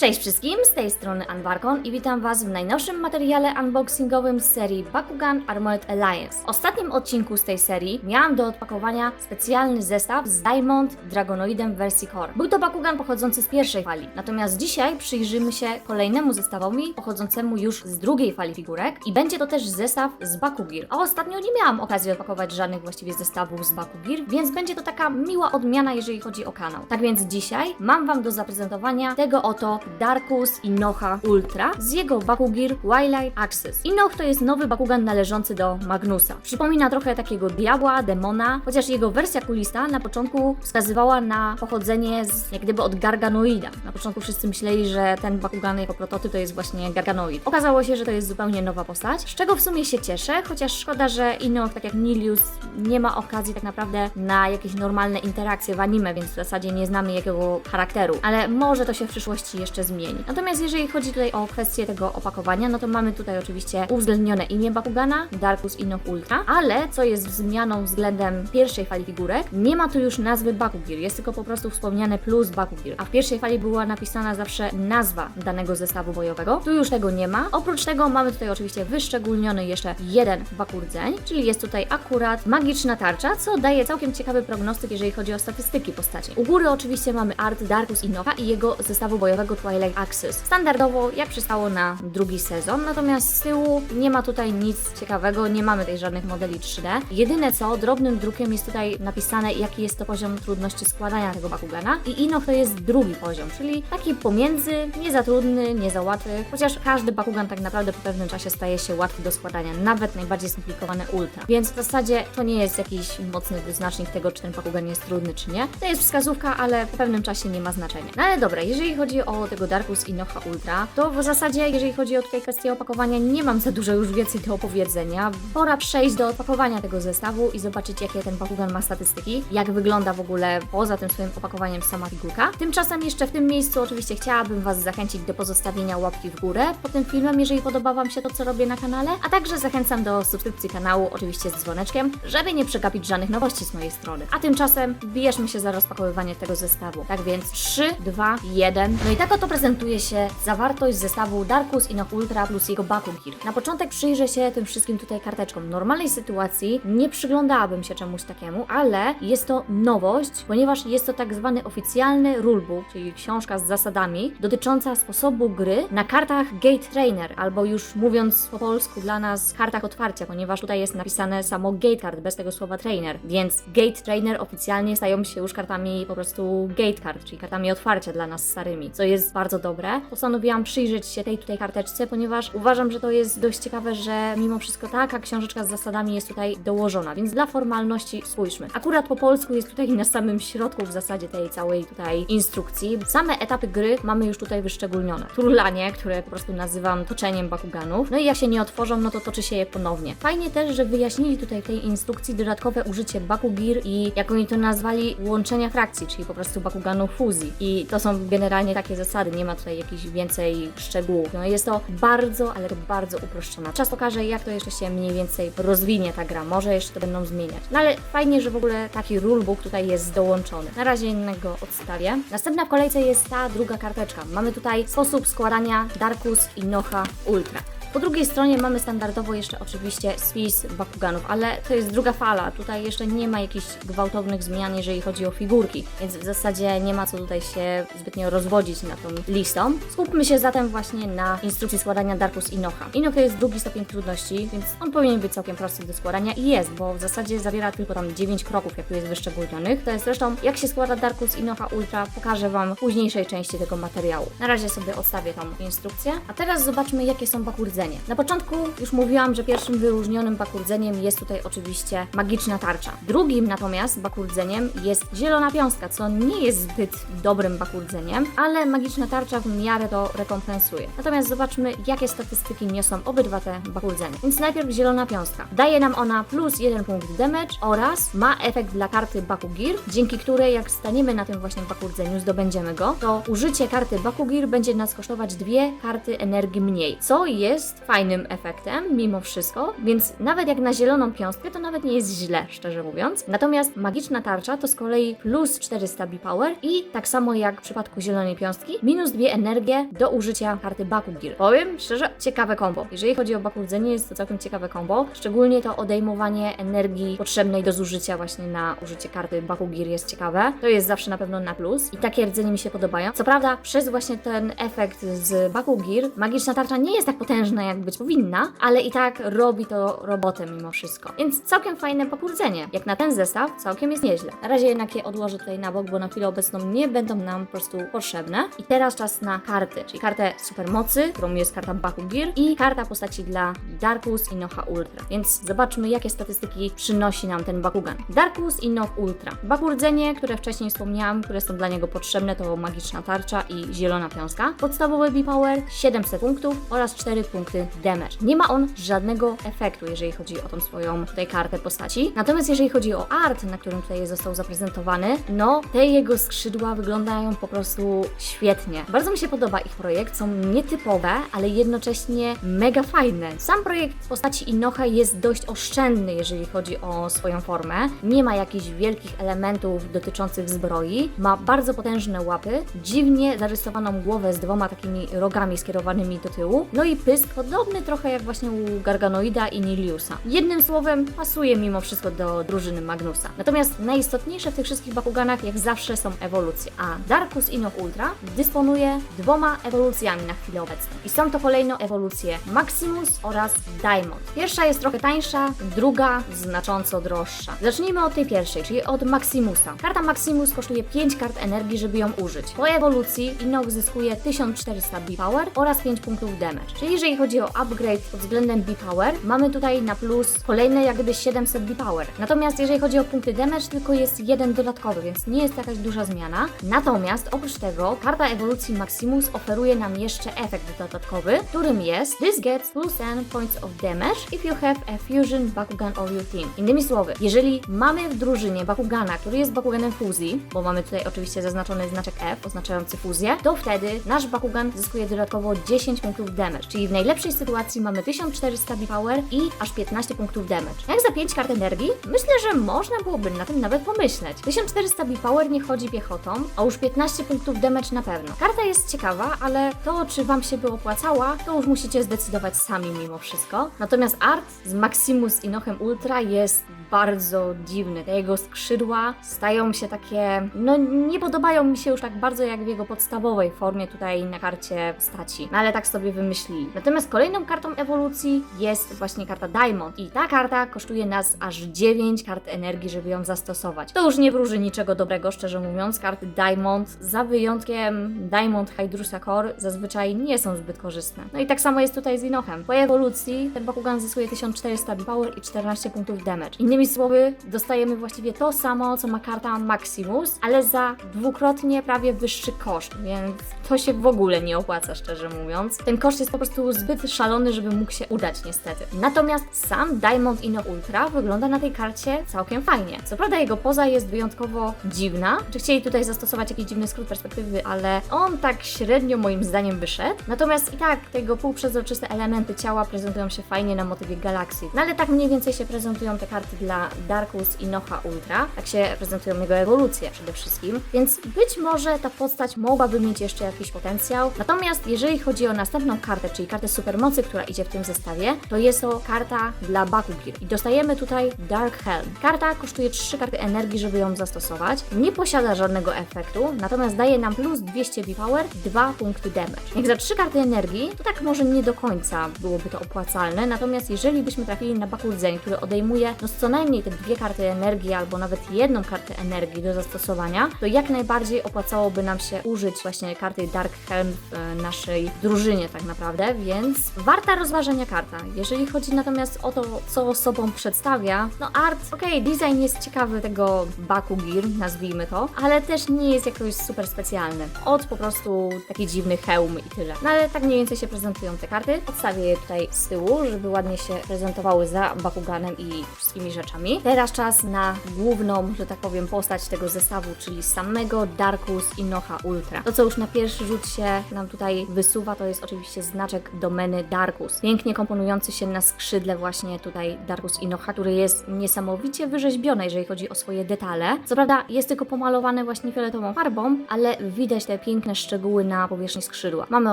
Cześć wszystkim, z tej strony Anbarkon i witam Was w najnowszym materiale unboxingowym z serii Bakugan Armored Alliance. W ostatnim odcinku z tej serii miałam do odpakowania specjalny zestaw z Diamond Dragonoidem w wersji Core. Był to Bakugan pochodzący z pierwszej fali, natomiast dzisiaj przyjrzymy się kolejnemu zestawowi pochodzącemu już z drugiej fali figurek i będzie to też zestaw z Bakugir. A ostatnio nie miałam okazji odpakować żadnych właściwie zestawów z Bakugir, więc będzie to taka miła odmiana, jeżeli chodzi o kanał. Tak więc dzisiaj mam Wam do zaprezentowania tego oto Darkus Inoha Ultra z jego Bakugir Twilight Axis. Inoch to jest nowy Bakugan należący do Magnusa. Przypomina trochę takiego diabła, demona, chociaż jego wersja kulista na początku wskazywała na pochodzenie z, jak gdyby od Garganoida. Na początku wszyscy myśleli, że ten Bakugan jako prototyp to jest właśnie Garganoid. Okazało się, że to jest zupełnie nowa postać, z czego w sumie się cieszę, chociaż szkoda, że Inoch, tak jak Nilius, nie ma okazji tak naprawdę na jakieś normalne interakcje w anime, więc w zasadzie nie znamy jego charakteru. Ale może to się w przyszłości jeszcze zmieni. Natomiast jeżeli chodzi tutaj o kwestię tego opakowania, no to mamy tutaj oczywiście uwzględnione imię Bakugana, Darkus Inoch Ultra, ale co jest zmianą względem pierwszej fali figurek, nie ma tu już nazwy Bakugir, jest tylko po prostu wspomniane plus Bakugir, a w pierwszej fali była napisana zawsze nazwa danego zestawu bojowego. Tu już tego nie ma. Oprócz tego mamy tutaj oczywiście wyszczególniony jeszcze jeden bakurdzeń, czyli jest tutaj akurat magiczna tarcza, co daje całkiem ciekawy prognostyk, jeżeli chodzi o statystyki postaci. U góry oczywiście mamy art Darkus Inocha i jego zestawu bojowego Twilight Axis. Standardowo, jak przystało na drugi sezon, natomiast z tyłu nie ma tutaj nic ciekawego, nie mamy tutaj żadnych modeli 3D. Jedyne co, drobnym drukiem jest tutaj napisane, jaki jest to poziom trudności składania tego Bakugana i Inoch to jest drugi poziom, czyli taki pomiędzy, nie za trudny, nie za łatwy, chociaż każdy Bakugan tak naprawdę po pewnym czasie staje się łatwy do składania, nawet najbardziej skomplikowane ultra. Więc w zasadzie to nie jest jakiś mocny wyznacznik tego, czy ten Bakugan jest trudny, czy nie. To jest wskazówka, ale po pewnym czasie nie ma znaczenia. No ale dobra, jeżeli chodzi o tego Darkus Inocha Ultra, to w zasadzie, jeżeli chodzi o tutaj kwestię opakowania, nie mam za dużo już więcej do opowiedzenia. Pora przejść do opakowania tego zestawu i zobaczyć, jakie ten Bakugan ma statystyki, jak wygląda w ogóle poza tym swoim opakowaniem sama figurka. Tymczasem jeszcze w tym miejscu oczywiście chciałabym Was zachęcić do pozostawienia łapki w górę pod tym filmem, jeżeli podoba Wam się to, co robię na kanale, a także zachęcam do subskrypcji kanału, oczywiście z dzwoneczkiem, żeby nie przegapić żadnych nowości z mojej strony. A tymczasem bierzmy się za rozpakowywanie tego zestawu. Tak więc 3, 2, 1. No i tak oto prezentuje się zawartość zestawu Darkus Inoch Ultra plus jego Bakugir. Na początek przyjrzę się tym wszystkim tutaj karteczkom. W normalnej sytuacji nie przyglądałabym się czemuś takiemu, ale jest to nowość, ponieważ jest to tak zwany oficjalny rulebook, czyli książka z zasadami dotycząca sposobu gry na kartach Gate Trainer, albo już mówiąc po polsku dla nas kartach otwarcia, ponieważ tutaj jest napisane samo Gate Card bez tego słowa trainer, więc Gate Trainer oficjalnie stają się już kartami po prostu Gate Card, czyli kartami otwarcia dla nas starymi, co jest bardzo dobre. Postanowiłam przyjrzeć się tej tutaj karteczce, ponieważ uważam, że to jest dość ciekawe, że mimo wszystko taka książeczka z zasadami jest tutaj dołożona, więc dla formalności spójrzmy. Akurat po polsku jest tutaj na samym środku w zasadzie tej całej tutaj instrukcji. Same etapy gry mamy już tutaj wyszczególnione. Turlanie, które po prostu nazywam toczeniem bakuganów. No i jak się nie otworzą, no to toczy się je ponownie. Fajnie też, że wyjaśnili tutaj w tej instrukcji dodatkowe użycie bakugir i jak oni to nazwali, łączenia frakcji, czyli po prostu bakuganów fuzji. I to są generalnie takie zasady, nie ma tutaj jakichś więcej szczegółów. No jest to bardzo, ale to bardzo uproszczone. Czas pokaże, jak to jeszcze się mniej więcej rozwinie ta gra. Może jeszcze to będą zmieniać. No ale fajnie, że w ogóle taki rulebook tutaj jest dołączony. Na razie innego odstawię. Następna w kolejce jest ta druga karteczka. Mamy tutaj sposób składania Darkus i Nocha Ultra. Po drugiej stronie mamy standardowo jeszcze oczywiście spis Bakuganów, ale to jest druga fala. Tutaj jeszcze nie ma jakichś gwałtownych zmian, jeżeli chodzi o figurki, więc w zasadzie nie ma co tutaj się zbytnio rozwodzić nad tą listą. Skupmy się zatem właśnie na instrukcji składania Darkus Inocha. Inoch to jest drugi stopień trudności, więc on powinien być całkiem prosty do składania i jest, bo w zasadzie zawiera tylko tam 9 kroków, jak tu jest wyszczególnionych. To jest zresztą, jak się składa Darkus Inocha Ultra, pokażę Wam w późniejszej części tego materiału. Na razie sobie odstawię tą instrukcję, a teraz zobaczmy, jakie są bakurdzenie. Na początku już mówiłam, że pierwszym wyróżnionym bakurdzeniem jest tutaj oczywiście magiczna tarcza. Drugim natomiast bakurdzeniem jest zielona piąstka, co nie jest zbyt dobrym bakurdzeniem, ale magiczna tarcza w miarę to rekompensuje. Natomiast zobaczmy, jakie statystyki niosą obydwa te bakurdzenia. Więc najpierw zielona piąstka. Daje nam ona plus 1 punkt damage oraz ma efekt dla karty Bakugir, dzięki której jak staniemy na tym właśnie bakurdzeniu, zdobędziemy go, to użycie karty Bakugir będzie nas kosztować dwie karty energii mniej, co jest jest fajnym efektem mimo wszystko, więc nawet jak na zieloną piąstkę to nawet nie jest źle, szczerze mówiąc. Natomiast magiczna tarcza to z kolei plus 400 B-Power i tak samo jak w przypadku zielonej piąstki, minus 2 energie do użycia karty Bakugir. Powiem szczerze, ciekawe kombo. Jeżeli chodzi o Bakudzenie, jest to całkiem ciekawe kombo, szczególnie to odejmowanie energii potrzebnej do zużycia właśnie na użycie karty Bakugir jest ciekawe. To jest zawsze na pewno na plus i takie rdzenie mi się podobają. Co prawda, przez właśnie ten efekt z Bakugir, magiczna tarcza nie jest tak potężna, jak być powinna, ale i tak robi to robotę mimo wszystko. Więc całkiem fajne pokurdzenie. Jak na ten zestaw, całkiem jest nieźle. Na razie jednak je odłożę tutaj na bok, bo na chwilę obecną nie będą nam po prostu potrzebne. I teraz czas na karty, czyli kartę supermocy, którą jest karta Bakugir i karta postaci dla Darkus i Noha Ultra. Więc zobaczmy, jakie statystyki przynosi nam ten Bakugan. Darkus i Noh Ultra. Bakurdzenie, które wcześniej wspomniałam, które są dla niego potrzebne, to magiczna tarcza i zielona piąska. Podstawowy B-Power 700 punktów oraz 4 punkty damage. Nie ma on żadnego efektu, jeżeli chodzi o tą swoją tutaj kartę postaci. Natomiast jeżeli chodzi o art, na którym tutaj został zaprezentowany, no te jego skrzydła wyglądają po prostu świetnie. Bardzo mi się podoba ich projekt, są nietypowe, ale jednocześnie mega fajne. Sam projekt postaci Inoha jest dość oszczędny, jeżeli chodzi o swoją formę. Nie ma jakichś wielkich elementów dotyczących zbroi. Ma bardzo potężne łapy, dziwnie zarysowaną głowę z dwoma takimi rogami skierowanymi do tyłu, no i pysk podobny trochę jak właśnie u Garganoida i Niliusa. Jednym słowem, pasuje mimo wszystko do drużyny Magnusa. Natomiast najistotniejsze w tych wszystkich Bakuganach jak zawsze są ewolucje, a Darkus Inoch Ultra dysponuje dwoma ewolucjami na chwilę obecną. I są to kolejno ewolucje Maximus oraz Diamond. Pierwsza jest trochę tańsza, druga znacząco droższa. Zacznijmy od tej pierwszej, czyli od Maximusa. Karta Maximus kosztuje 5 kart energii, żeby ją użyć. Po ewolucji Inoch zyskuje 1400 B-Power oraz 5 punktów damage. Czyli jeżeli chodzi o upgrade względem B-Power, mamy tutaj na plus kolejne jak gdyby 700 B-Power. Natomiast jeżeli chodzi o punkty damage, tylko jest jeden dodatkowy, więc nie jest jakaś duża zmiana. Natomiast oprócz tego karta ewolucji Maximus oferuje nam jeszcze efekt dodatkowy, którym jest This gets plus N points of damage if you have a fusion Bakugan of your team. Innymi słowy, jeżeli mamy w drużynie Bakugana, który jest Bakuganem fuzji, bo mamy tutaj oczywiście zaznaczony znaczek F oznaczający fuzję, to wtedy nasz Bakugan zyskuje dodatkowo 10 punktów damage, czyli w najlepszej sytuacji mamy 1400 B-Power i aż 15 punktów damage. Jak za 5 kart energii? Myślę, że można byłoby na tym nawet pomyśleć. 1400 B-Power nie chodzi piechotą, a już 15 punktów damage na pewno. Karta jest ciekawa, ale to, czy Wam się by opłacała, to już musicie zdecydować sami mimo wszystko. Natomiast art z Maximus i Nochem Ultra jest bardzo dziwny. Te jego skrzydła stają się takie, no nie podobają mi się już tak bardzo jak w jego podstawowej formie tutaj na karcie postaci. No ale tak sobie wymyślili. Natomiast kolejną kartą ewolucji jest właśnie karta Diamond i ta karta kosztuje nas aż 9 kart energii, żeby ją zastosować. To już nie wróży niczego dobrego, szczerze mówiąc. Karty Diamond, za wyjątkiem Diamond Hydrusa Core, zazwyczaj nie są zbyt korzystne. No i tak samo jest tutaj z Inochem. Po ewolucji ten Bakugan zyskuje 1400 power i 14 punktów damage. Innymi słowy, dostajemy właściwie to samo, co ma karta Maximus, ale za dwukrotnie prawie wyższy koszt, więc to się w ogóle nie opłaca, szczerze mówiąc. Ten koszt jest po prostu zbyt szalony, żeby mógł się udać niestety. Natomiast sam Diamond Ino Ultra wygląda na tej karcie całkiem fajnie. Co prawda jego poza jest wyjątkowo dziwna. Czy chcieli tutaj zastosować jakiś dziwny skrót perspektywy, ale on tak średnio moim zdaniem wyszedł. Natomiast i tak te jego półprzezroczyste elementy ciała prezentują się fajnie na motywie galaksji. No ale tak mniej więcej się prezentują te karty dla Darkus i Noha Ultra. Tak się prezentują jego ewolucje przede wszystkim. Więc być może ta postać mogłaby mieć jeszcze jakiś potencjał. Natomiast jeżeli chodzi o następną kartę, czyli kartę supermocy, która idzie w tym zestawie, to jest to karta dla Bakugir. I dostajemy tutaj Dark Helm. Karta kosztuje 3 karty energii, żeby ją zastosować. Nie posiada żadnego efektu, natomiast daje nam plus 200 B-Power, 2 punkty damage. Jak za 3 karty energii, to tak może nie do końca byłoby to opłacalne, natomiast jeżeli byśmy trafili na Bakudzeń, który odejmuje no co najmniej te dwie karty energii, albo nawet jedną kartę energii do zastosowania, to jak najbardziej opłacałoby nam się użyć właśnie karty Dark Helm w e, naszej drużynie tak naprawdę, więc warta rozważenia karta. Jeżeli chodzi natomiast o to, co sobą przedstawia, no art, okej, design jest ciekawy tego Bakugir, nazwijmy to, ale też nie jest jakoś super specjalny. Od po prostu taki dziwny hełm i tyle. No ale tak mniej więcej się prezentują te karty. Odstawię je tutaj z tyłu, żeby ładnie się prezentowały za Bakuganem i wszystkimi rzeczami rzeczami. Teraz czas na główną, że tak powiem, postać tego zestawu, czyli samego Darkus Inoha Ultra. To, co już na pierwszy rzut się nam tutaj wysuwa, to jest oczywiście znaczek domeny Darkus. Pięknie komponujący się na skrzydle właśnie tutaj Darkus Inoha, który jest niesamowicie wyrzeźbiony, jeżeli chodzi o swoje detale. Co prawda jest tylko pomalowane właśnie fioletową farbą, ale widać te piękne szczegóły na powierzchni skrzydła. Mamy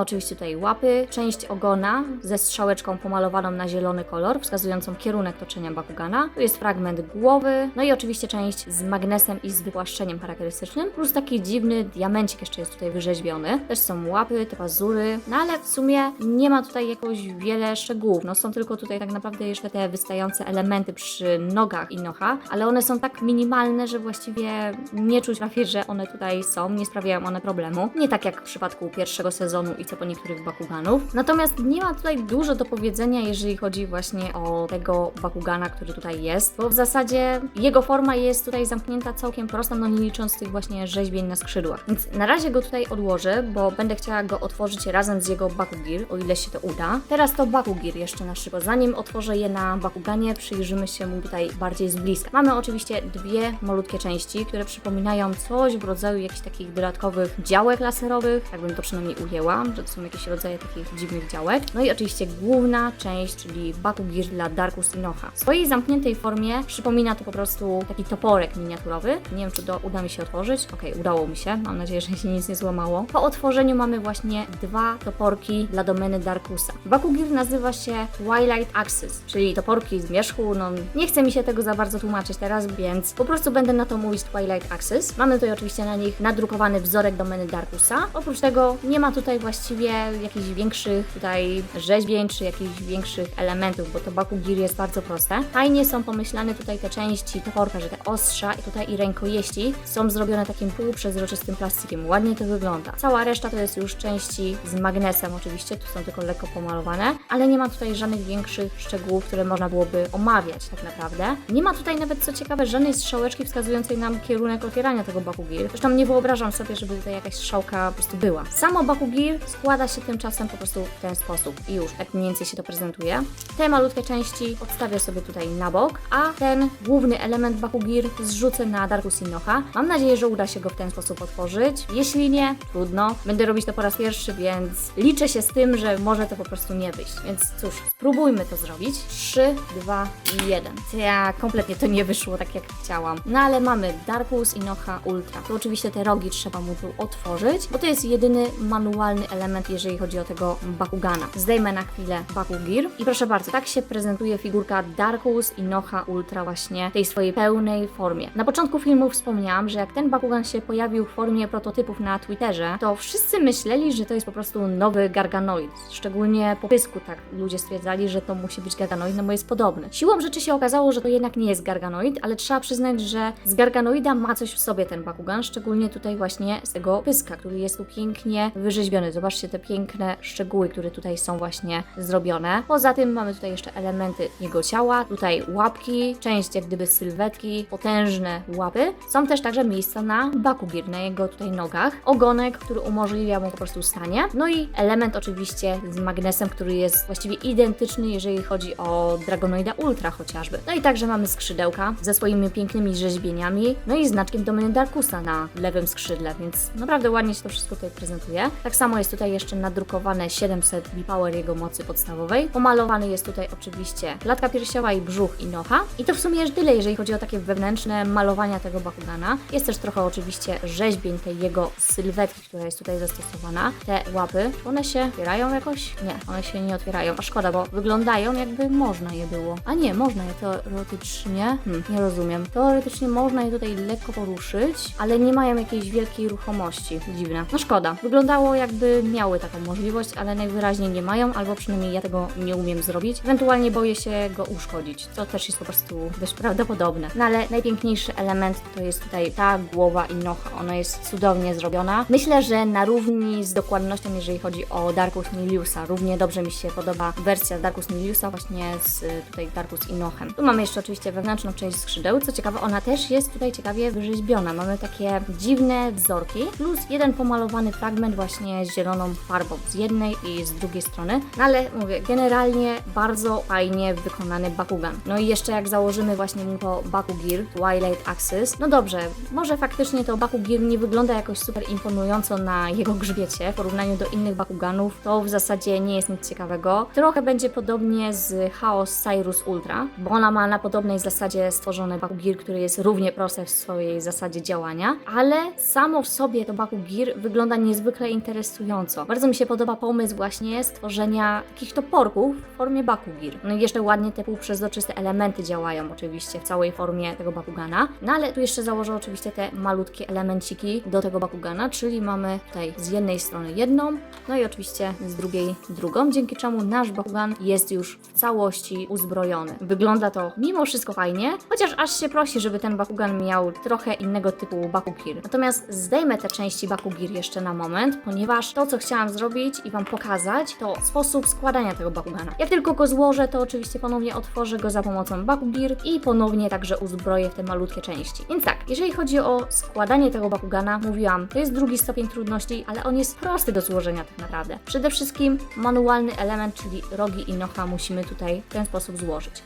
oczywiście tutaj łapy, część ogona ze strzałeczką pomalowaną na zielony kolor, wskazującą kierunek toczenia Bakugana. Tu jest fragment głowy, no i oczywiście część z magnesem i z wypłaszczeniem charakterystycznym, plus taki dziwny diamencik jeszcze jest tutaj wyrzeźbiony. Też są łapy, te pazury, no ale w sumie nie ma tutaj jakoś wiele szczegółów. No są tylko tutaj tak naprawdę jeszcze te wystające elementy przy nogach Inocha, ale one są tak minimalne, że właściwie nie czuć prawie, że one tutaj są, nie sprawiają one problemu. Nie tak jak w przypadku pierwszego sezonu i co po niektórych Bakuganów. Natomiast nie ma tutaj dużo do powiedzenia, jeżeli chodzi właśnie o tego Bakugana, który tutaj jest, bo w zasadzie jego forma jest tutaj zamknięta całkiem prosto, no nie licząc tych właśnie rzeźbień na skrzydłach. Więc na razie go tutaj odłożę, bo będę chciała go otworzyć razem z jego Bakugir, o ile się to uda. Teraz to Bakugir jeszcze na szybko. Zanim otworzę je na Bakuganie, przyjrzymy się mu tutaj bardziej z bliska. Mamy oczywiście dwie malutkie części, które przypominają coś w rodzaju jakichś takich dodatkowych działek laserowych, tak bym to przynajmniej ujęła, że to są jakieś rodzaje takich dziwnych działek. No i oczywiście główna część, czyli Bakugir dla Darkus Inoha. W swojej zamkniętej formie przypomina to po prostu taki toporek miniaturowy. Nie wiem, czy to uda mi się otworzyć. Okej, udało mi się. Mam nadzieję, że się nic nie złamało. Po otworzeniu mamy właśnie dwa toporki dla domeny Darkusa. Bakugir nazywa się Twilight Axis, czyli toporki z wierzchu. No, nie chce mi się tego za bardzo tłumaczyć teraz, więc po prostu będę na to mówić Twilight Axis. Mamy tutaj oczywiście na nich nadrukowany wzorek domeny Darkusa. Oprócz tego nie ma tutaj właściwie jakichś większych tutaj rzeźbień, czy jakichś większych elementów, bo to Bakugir jest bardzo proste. Fajnie są pomyślane tutaj te części toporka, że te ostrza i tutaj i rękojeści są zrobione takim półprzezroczystym plastikiem. Ładnie to wygląda. Cała reszta to jest już części z magnesem oczywiście, tu są tylko lekko pomalowane, ale nie ma tutaj żadnych większych szczegółów, które można byłoby omawiać tak naprawdę. Nie ma tutaj nawet, co ciekawe, żadnej strzałeczki wskazującej nam kierunek otwierania tego Bakugir. Zresztą nie wyobrażam sobie, żeby tutaj jakaś strzałka po prostu była. Samo Bakugir składa się tymczasem po prostu w ten sposób i już, tak mniej więcej się to prezentuje. Te malutkie części odstawię sobie tutaj na bok, a ten główny element Bakugir zrzucę na Darkus Inoha. Mam nadzieję, że uda się go w ten sposób otworzyć. Jeśli nie, trudno. Będę robić to po raz pierwszy, więc liczę się z tym, że może to po prostu nie wyjść. Więc cóż, spróbujmy to zrobić. 3, 2 i 1. Ja kompletnie to nie wyszło tak jak chciałam. No ale mamy Darkus Inoha Ultra. To oczywiście te rogi trzeba mu tu otworzyć, bo to jest jedyny manualny element, jeżeli chodzi o tego Bakugana. Zdejmę na chwilę Bakugir i proszę bardzo, tak się prezentuje figurka Darkus Inoha Ultra właśnie w tej swojej pełnej formie. Na początku filmu wspomniałam, że jak ten Bakugan się pojawił w formie prototypów na Twitterze, to wszyscy myśleli, że to jest po prostu nowy Garganoid. Szczególnie po pysku tak ludzie stwierdzali, że to musi być Garganoid, no bo jest podobny. Siłą rzeczy się okazało, że to jednak nie jest Garganoid, ale trzeba przyznać, że z Garganoida ma coś w sobie ten Bakugan, szczególnie tutaj właśnie z tego pyska, który jest tu pięknie wyrzeźbiony. Zobaczcie te piękne szczegóły, które tutaj są właśnie zrobione. Poza tym mamy tutaj jeszcze elementy jego ciała, tutaj łapki, część jak gdyby sylwetki, potężne łapy. Są też także miejsca na Bakugir, na jego tutaj nogach. Ogonek, który umożliwia mu po prostu stanie. No i element oczywiście z magnesem, który jest właściwie identyczny, jeżeli chodzi o Dragonoida Ultra chociażby. No i także mamy skrzydełka ze swoimi pięknymi rzeźbieniami, no i znaczkiem domeny Darkusa na lewym skrzydle, więc naprawdę ładnie się to wszystko tutaj prezentuje. Tak samo jest tutaj jeszcze nadrukowane 700 B-Power jego mocy podstawowej. Pomalowany jest tutaj oczywiście klatka piersiowa i brzuch Inoha. I to w sumie już tyle, jeżeli chodzi o takie wewnętrzne malowania tego Bakugana. Jest też trochę oczywiście rzeźbień tej jego sylwetki, która jest tutaj zastosowana. Te łapy, one się otwierają jakoś? Nie, one się nie otwierają. A szkoda, bo wyglądają jakby można je było. A nie, można je teoretycznie. Hmm, nie rozumiem. Teoretycznie można je tutaj lekko poruszyć, ale nie mają jakiejś wielkiej ruchomości. Dziwne. No szkoda. Wyglądało jakby miały taką możliwość, ale najwyraźniej nie mają, albo przynajmniej ja tego nie umiem zrobić. Ewentualnie boję się go uszkodzić, co też jest po prostu dość prawdopodobne. No ale najpiękniejszy element to jest tutaj ta głowa Inocha. Ona jest cudownie zrobiona. Myślę, że na równi z dokładnością, jeżeli chodzi o Darkus Miliusa. Równie dobrze mi się podoba wersja Darkus Miliusa właśnie z y, tutaj Darkus Inochem. Tu mamy jeszcze oczywiście wewnętrzną część skrzydeł. Co ciekawe, ona też jest tutaj ciekawie wyrzeźbiona. Mamy takie dziwne wzorki, plus jeden pomalowany fragment właśnie z zieloną farbą z jednej i z drugiej strony. No ale mówię, generalnie bardzo fajnie wykonany Bakugan. No i jeszcze jak jak założymy właśnie mu to Baku Gear Twilight Axis, no dobrze, może faktycznie to Baku Gear nie wygląda jakoś super imponująco na jego grzbiecie w porównaniu do innych Bakuganów, to w zasadzie nie jest nic ciekawego. Trochę będzie podobnie z Chaos Cyrus Ultra, bo ona ma na podobnej zasadzie stworzony Baku Gear, który jest równie prosty w swojej zasadzie działania, ale samo w sobie to Baku Gear wygląda niezwykle interesująco. Bardzo mi się podoba pomysł właśnie stworzenia takich toporków w formie Baku Gear. No i jeszcze ładnie te półprzezroczyste elementy działają oczywiście w całej formie tego Bakugana. No ale tu jeszcze założę oczywiście te malutkie elemenciki do tego Bakugana, czyli mamy tutaj z jednej strony jedną, no i oczywiście z drugiej drugą, dzięki czemu nasz Bakugan jest już w całości uzbrojony. Wygląda to mimo wszystko fajnie, chociaż aż się prosi, żeby ten Bakugan miał trochę innego typu Bakugir. Natomiast zdejmę te części Bakugir jeszcze na moment, ponieważ to, co chciałam zrobić i Wam pokazać, to sposób składania tego Bakugana. Jak tylko go złożę, to oczywiście ponownie otworzę go za pomocą Bakugir i ponownie także uzbroję w te malutkie części. Więc tak, jeżeli chodzi o składanie tego Bakugana, mówiłam, to jest drugi stopień trudności, ale on jest prosty do złożenia tak naprawdę. Przede wszystkim manualny element, czyli rogi i nocha musimy tutaj w ten sposób złożyć.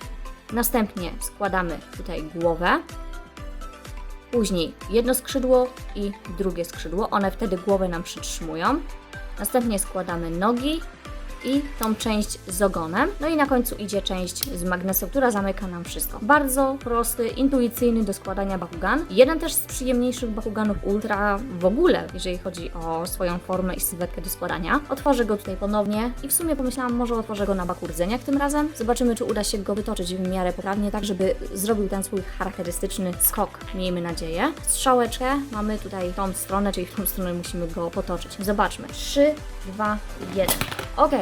Następnie składamy tutaj głowę, później jedno skrzydło i drugie skrzydło, one wtedy głowę nam przytrzymują. Następnie składamy nogi i tą część z ogonem. No i na końcu idzie część z magnesu, która zamyka nam wszystko. Bardzo prosty, intuicyjny do składania Bakugan. Jeden też z przyjemniejszych Bakuganów Ultra w ogóle, jeżeli chodzi o swoją formę i sylwetkę do składania. Otworzę go tutaj ponownie i w sumie pomyślałam, może otworzę go na bakurdzeniach tym razem. Zobaczymy, czy uda się go wytoczyć w miarę poprawnie, tak żeby zrobił ten swój charakterystyczny skok, miejmy nadzieję. Strzałeczkę mamy tutaj tą stronę, czyli w tą stronę musimy go potoczyć. Zobaczmy. 3, 2, 1.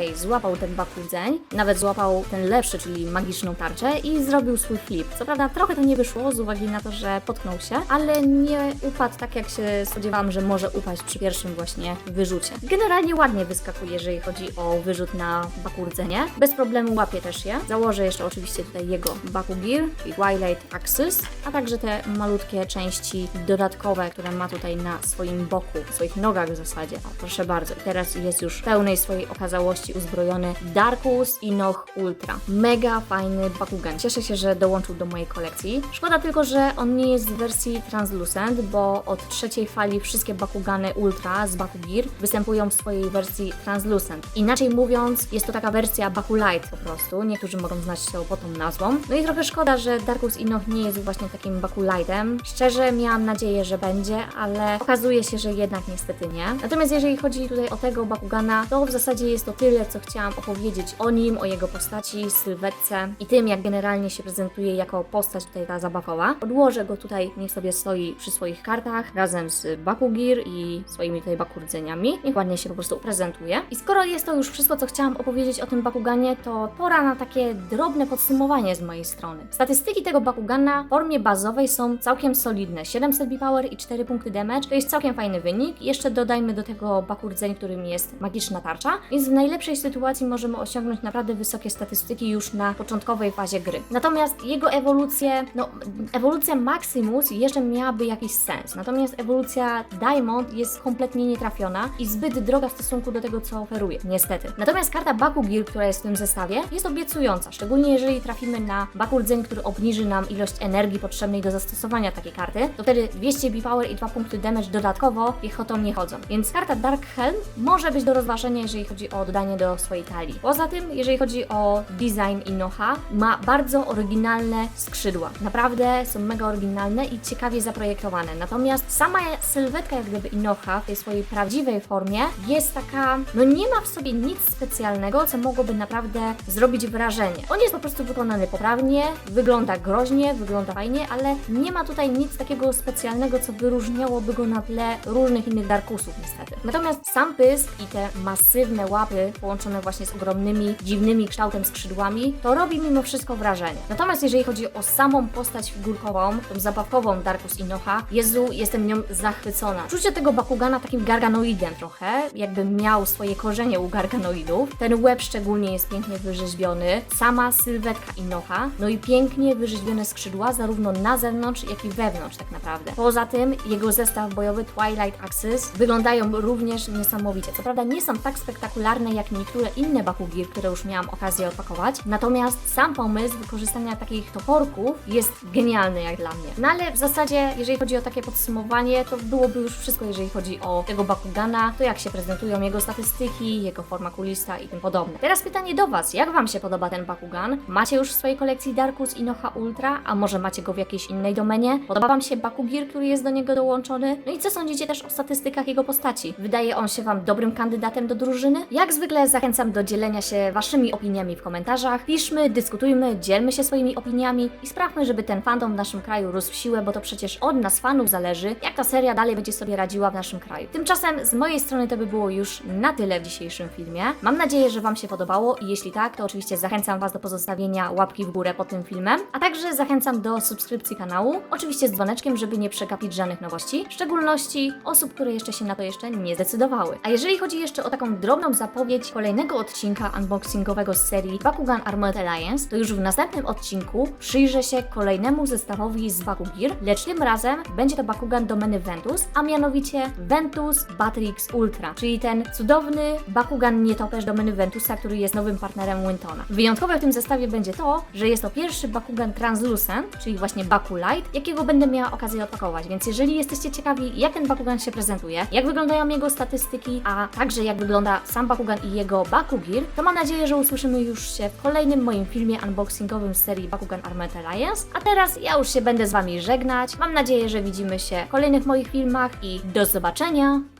Okej, złapał ten bakudzeń, nawet złapał ten lepszy, czyli magiczną tarczę i zrobił swój flip. Co prawda trochę to nie wyszło z uwagi na to, że potknął się, ale nie upadł tak jak się spodziewałam, że może upaść przy pierwszym właśnie wyrzucie. Generalnie ładnie wyskakuje, jeżeli chodzi o wyrzut na bakurdzenie. Bez problemu łapie też je. Założę jeszcze oczywiście tutaj jego Baku Gear, czyli Twilight Axis, a także te malutkie części dodatkowe, które ma tutaj na swoim boku, swoich nogach w zasadzie. O, proszę bardzo. Teraz jest już pełnej swojej okazałości uzbrojony Darkus Inoch Ultra. Mega fajny Bakugan. Cieszę się, że dołączył do mojej kolekcji. Szkoda tylko, że on nie jest w wersji Translucent, bo od trzeciej fali wszystkie Bakugany Ultra z Bakugir występują w swojej wersji Translucent. Inaczej mówiąc, jest to taka wersja Bakulight po prostu. Niektórzy mogą znać się pod tą nazwą. No i trochę szkoda, że Darkus Inoch nie jest właśnie takim Bakulightem. Szczerze miałam nadzieję, że będzie, ale okazuje się, że jednak niestety nie. Natomiast jeżeli chodzi tutaj o tego Bakugana, to w zasadzie jest to tyle, co chciałam opowiedzieć o nim, o jego postaci, sylwetce i tym, jak generalnie się prezentuje jako postać tutaj ta zabawowa. Odłożę go tutaj, niech sobie stoi przy swoich kartach razem z Bakugir i swoimi tutaj bakurdzeniami. Niech ładnie się po prostu prezentuje. I skoro jest to już wszystko, co chciałam opowiedzieć o tym Bakuganie, to pora na takie drobne podsumowanie z mojej strony. Statystyki tego Bakugana w formie bazowej są całkiem solidne. 7 selby power i 4 punkty damage to jest całkiem fajny wynik. Jeszcze dodajmy do tego bakurdzeń, którym jest magiczna tarcza, więc w najlepszej sytuacji możemy osiągnąć naprawdę wysokie statystyki już na początkowej fazie gry. Natomiast jego ewolucję, no ewolucja Maximus jeszcze miałaby jakiś sens. Natomiast ewolucja Diamond jest kompletnie nietrafiona i zbyt droga w stosunku do tego, co oferuje. Niestety. Natomiast karta Bakugir, która jest w tym zestawie, jest obiecująca, szczególnie jeżeli trafimy na Bakurdzeń, który obniży nam ilość energii potrzebnej do zastosowania takiej karty, to wtedy 200 B-Power i 2 punkty damage dodatkowo piechotą nie chodzą. Więc karta Dark Helm może być do rozważenia, jeżeli chodzi o dodanie do swojej talii. Poza tym, jeżeli chodzi o design Inoha, ma bardzo oryginalne skrzydła. Naprawdę są mega oryginalne i ciekawie zaprojektowane. Natomiast sama sylwetka jak gdyby Inoha w tej swojej prawdziwej formie jest taka, no nie ma w sobie nic specjalnego, co mogłoby naprawdę zrobić wrażenie. On jest po prostu wykonany poprawnie, wygląda groźnie, wygląda fajnie, ale nie ma tutaj nic takiego specjalnego, co wyróżniałoby go na tle różnych innych Darkusów niestety. Natomiast sam pysk i te masywne łapy połączone właśnie z ogromnymi, dziwnymi kształtem skrzydłami, to robi mimo wszystko wrażenie. Natomiast jeżeli chodzi o samą postać figurkową, tą zabawkową Darkus Inoha, Jezu, jestem nią zachwycona. Czucie tego Bakugana takim garganoidem trochę, jakby miał swoje korzenie u garganoidów. Ten łeb szczególnie jest pięknie wyrzeźbiony, sama sylwetka Inoha, no i pięknie wyrzeźbione skrzydła zarówno na zewnątrz, jak i wewnątrz tak naprawdę. Poza tym jego zestaw bojowy Twilight Axis wyglądają również niesamowicie. Co prawda nie są tak spektakularne jak niektóre inne Bakugir, które już miałam okazję odpakować. Natomiast sam pomysł wykorzystania takich toporków jest genialny jak dla mnie. No ale w zasadzie, jeżeli chodzi o takie podsumowanie, to byłoby już wszystko, jeżeli chodzi o tego Bakugana, to jak się prezentują jego statystyki, jego forma kulista i tym podobne. Teraz pytanie do Was, jak Wam się podoba ten Bakugan? Macie już w swojej kolekcji Darkus i Noha Ultra, a może macie go w jakiejś innej domenie? Podoba Wam się Bakugir, który jest do niego dołączony? No i co sądzicie też o statystykach jego postaci? Wydaje on się Wam dobrym kandydatem do drużyny? Jak zwykle zachęcam do dzielenia się Waszymi opiniami w komentarzach. Piszmy, dyskutujmy, dzielmy się swoimi opiniami i sprawmy, żeby ten fandom w naszym kraju rósł w siłę, bo to przecież od nas fanów zależy, jak ta seria dalej będzie sobie radziła w naszym kraju. Tymczasem z mojej strony to by było już na tyle w dzisiejszym filmie. Mam nadzieję, że Wam się podobało i jeśli tak, to oczywiście zachęcam Was do pozostawienia łapki w górę pod tym filmem, a także zachęcam do subskrypcji kanału, oczywiście z dzwoneczkiem, żeby nie przegapić żadnych nowości, w szczególności osób, które jeszcze się na to jeszcze nie zdecydowały. A jeżeli chodzi jeszcze o taką drobną zapowiedź kolejnego odcinka unboxingowego z serii Bakugan Armored Alliance, to już w następnym odcinku przyjrzę się kolejnemu zestawowi z Bakugir, lecz tym razem będzie to Bakugan domeny Ventus, a mianowicie Ventus Batrix Ultra, czyli ten cudowny Bakugan nietoperz domeny Ventusa, który jest nowym partnerem Wintona. Wyjątkowe w tym zestawie będzie to, że jest to pierwszy Bakugan Translucent, czyli właśnie Baku jakiego będę miała okazję odpakować, więc jeżeli jesteście ciekawi, jak ten Bakugan się prezentuje, jak wyglądają jego statystyki, a także jak wygląda sam Bakugan i jego Bakugir, to mam nadzieję, że usłyszymy już się w kolejnym moim filmie unboxingowym z serii Bakugan Armored Alliance. A teraz ja już się będę z Wami żegnać. Mam nadzieję, że widzimy się w kolejnych moich filmach i do zobaczenia!